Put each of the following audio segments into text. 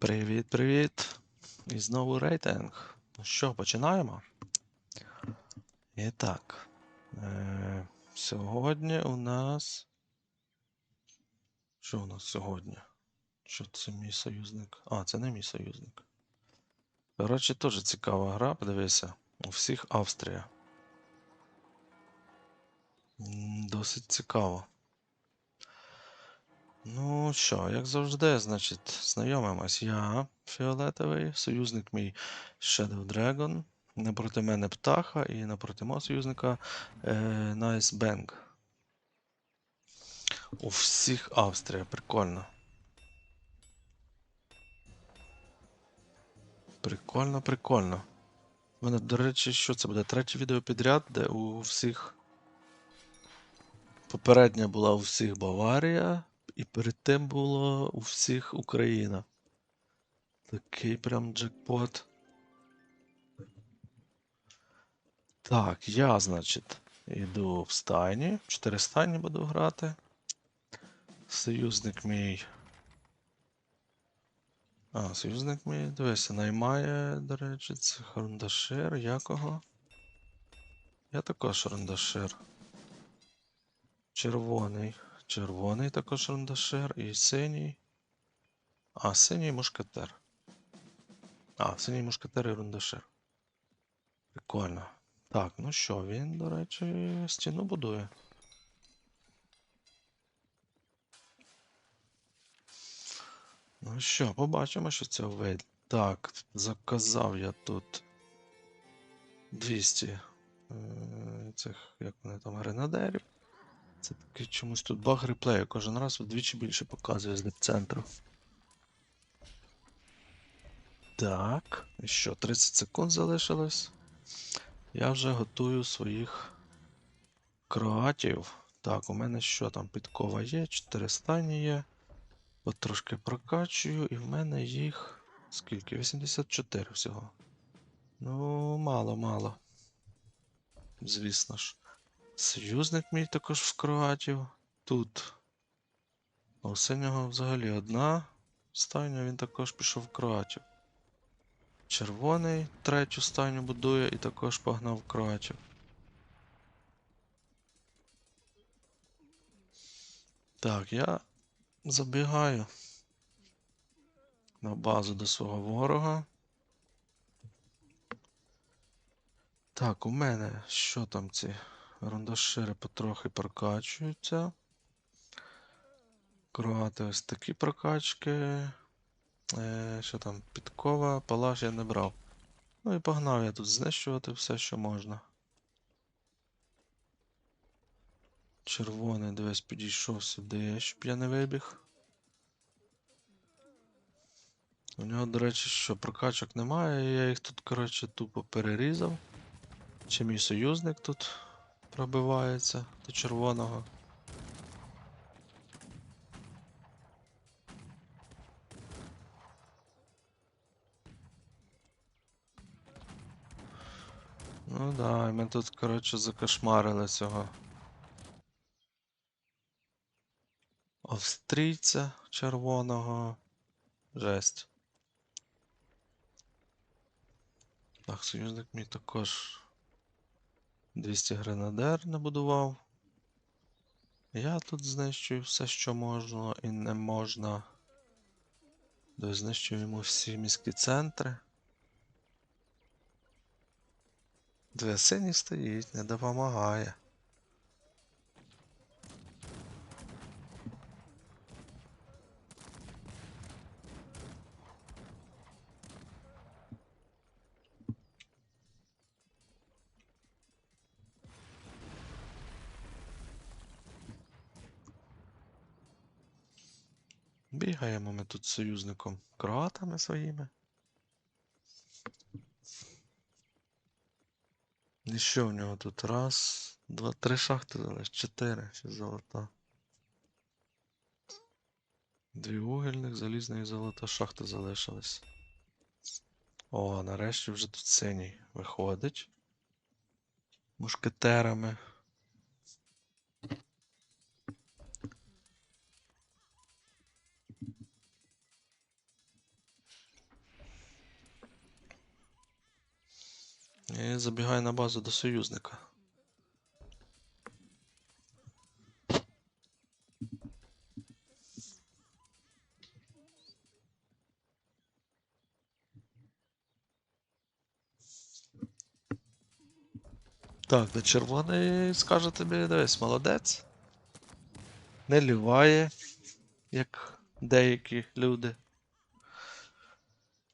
Привіт-привіт! І знову рейтинг. Ну що, починаємо? І так. Е- сьогодні у нас. Що у нас сьогодні? Що це мій союзник? А, це не мій союзник. Коротше, теж цікава гра, подивися. У всіх Австрія. Досить цікаво. Ну що, як завжди, значить, знайомимось. Я фіолетовий, союзник мій Shadow Dragon. Напроти мене птаха і напроти мого союзника е, Nice Bang. У всіх Австрія, прикольно. Прикольно, прикольно. У мене, до речі, що це буде? Третє відео підряд, де у всіх. Попередня була у всіх Баварія, і перед тим було у всіх Україна. Такий прям джекпот. Так, я, значить, йду в стайні. Чотири стайні буду грати. Союзник мій. А, союзник мій, дивися, наймає, до речі, це Хорундашир. Якого? Я також Хорундашир. Червоний. Червоний також рундашир і синій. А, синій мушкетер. А, синій мушкетер і рундашир. Прикольно. Так, ну що, він, до речі, стіну будує. Ну що, побачимо, що це вийде. Так, заказав я тут 200 е, цих, як вони там, гренадерів. Це таки чомусь тут баг реплею. Кожен раз вдвічі більше показує з центру. Так, і що, 30 секунд залишилось. Я вже готую своїх кроатів. Так, у мене що там? Підкова є, 4 стані є. От трошки прокачую, і в мене їх. Скільки? 84 всього. Ну, мало, мало. Звісно ж. Союзник мій також в Кроатів. Тут. А у синього взагалі одна стайня, він також пішов в Кроатів. Червоний третю стайню будує і також погнав в Кроатів. Так, я забігаю на базу до свого ворога. Так, у мене що там ці рундашири потрохи прокачуються. Кроати ось такі прокачки. Е, що там? Підкова, палаш я не брав. Ну і погнав я тут знищувати все, що можна. Червоний, дивись, підійшов сюди, щоб я не вибіг. У нього, до речі, що прокачок немає, я їх тут, коротше, тупо перерізав. Чи мій союзник тут пробивається до червоного. Ну да, ми тут, коротше, закошмарили цього. Австрійця червоного. Жесть. Так, союзник мій також 200 гренадер набудував. Я тут знищую все, що можна і не можна. Йому всі міські центри. Две сині стоїть, не допомагає. Бігаємо ми тут з союзником кроатами своїми. І що в нього тут? Раз, два, три шахти залишилось, чотири ще золота. Дві вугільних, залізна і золота шахти залишились. О, нарешті вже тут синій виходить. Мушкетерами. І забігаю на базу до союзника. Так, де червоний скаже тобі, дивись, молодець. Не ліває, як деякі люди.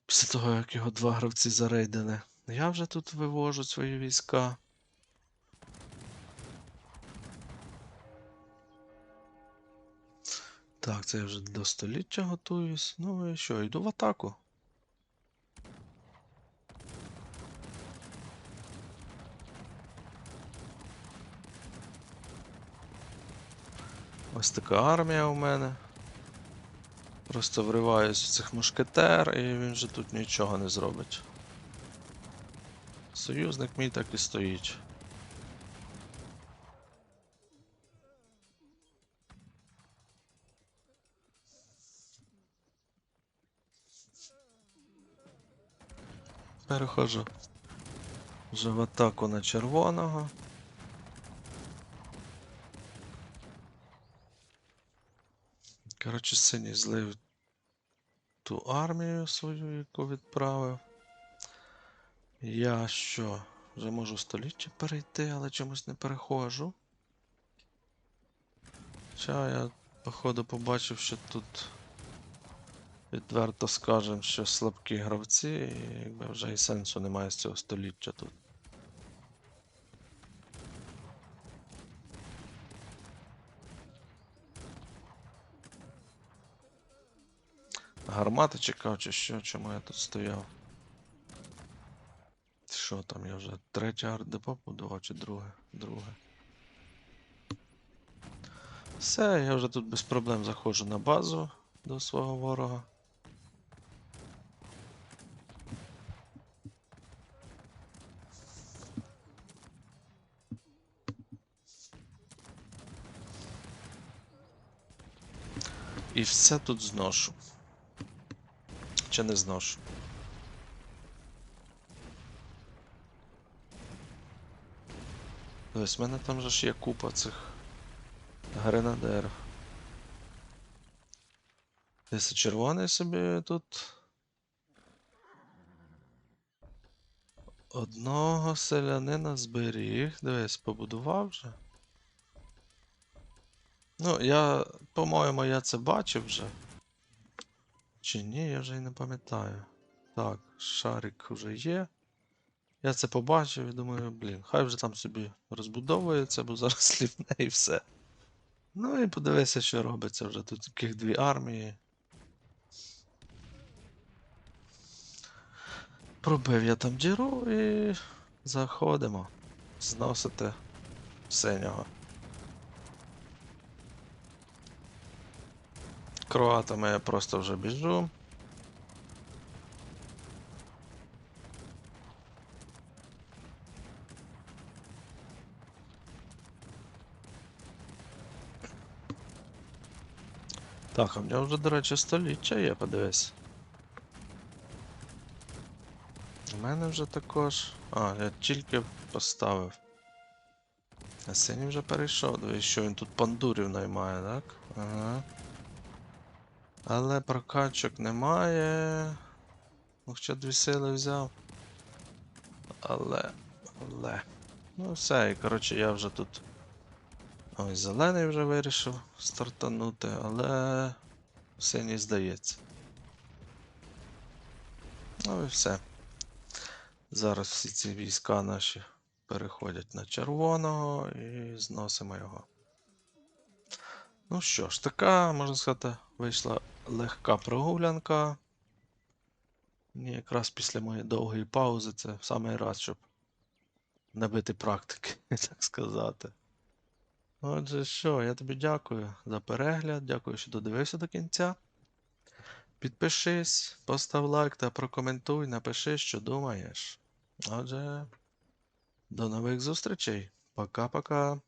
Після того, як його два гравці зарейдили. Я вже тут вивожу свої війська. Так, це я вже до століття готуюсь. Ну і що, йду в атаку. Ось така армія у мене. Просто вриваюсь в цих мушкетер, і він же тут нічого не зробить. Союзник мій так і стоїть. Перехожу вже в атаку на червоного. Коротше, синій злив ту армію свою, яку відправив. Я що? Вже можу століття перейти, але чомусь не переходжу. Хоча я, походу, побачив, що тут відверто скажем, що слабкі гравці, і якби вже і сенсу немає з цього століття тут. Гармати чекав, чи що, чому я тут стояв? Що там, я вже третє арт-депо будував, чи друге? Друге. Все, я вже тут без проблем заходжу на базу до свого ворога. І все тут зношу. Чи не зношу? Ось в мене там же ж є купа цих гренадерів. Десь червоний собі тут. Одного селянина зберіг. Дивись, побудував вже. Ну, я, по-моєму, я це бачив вже. Чи ні, я вже й не пам'ятаю. Так, шарик вже є. Я це побачив і думаю, блін, хай вже там собі розбудовується, бо зараз лівне і все. Ну і подивися, що робиться вже тут таких дві армії. Пробив я там діру і заходимо. Зносити синього. Кроатами я просто вже біжу. Так, а в нього вже, до речі, століття є, подивись. У мене вже також. А, я тільки поставив. А синій вже перейшов, дивись, що він тут пандурів наймає, так? Ага. Але прокачок немає. Ну, хоча дві сили взяв. Але. Але. Ну все, і коротше я вже тут. Ой, зелений вже вирішив стартанути, але синій здається. Ну і все. Зараз всі ці війська наші переходять на червоного і зносимо його. Ну що ж, така, можна сказати, вийшла легка прогулянка. Мені якраз після моєї довгої паузи це в самий раз, щоб набити практики, так сказати. Отже, що, я тобі дякую за перегляд, дякую, що додивився до кінця. Підпишись, постав лайк та прокоментуй, напиши, що думаєш. Отже, до нових зустрічей. Пока-пока.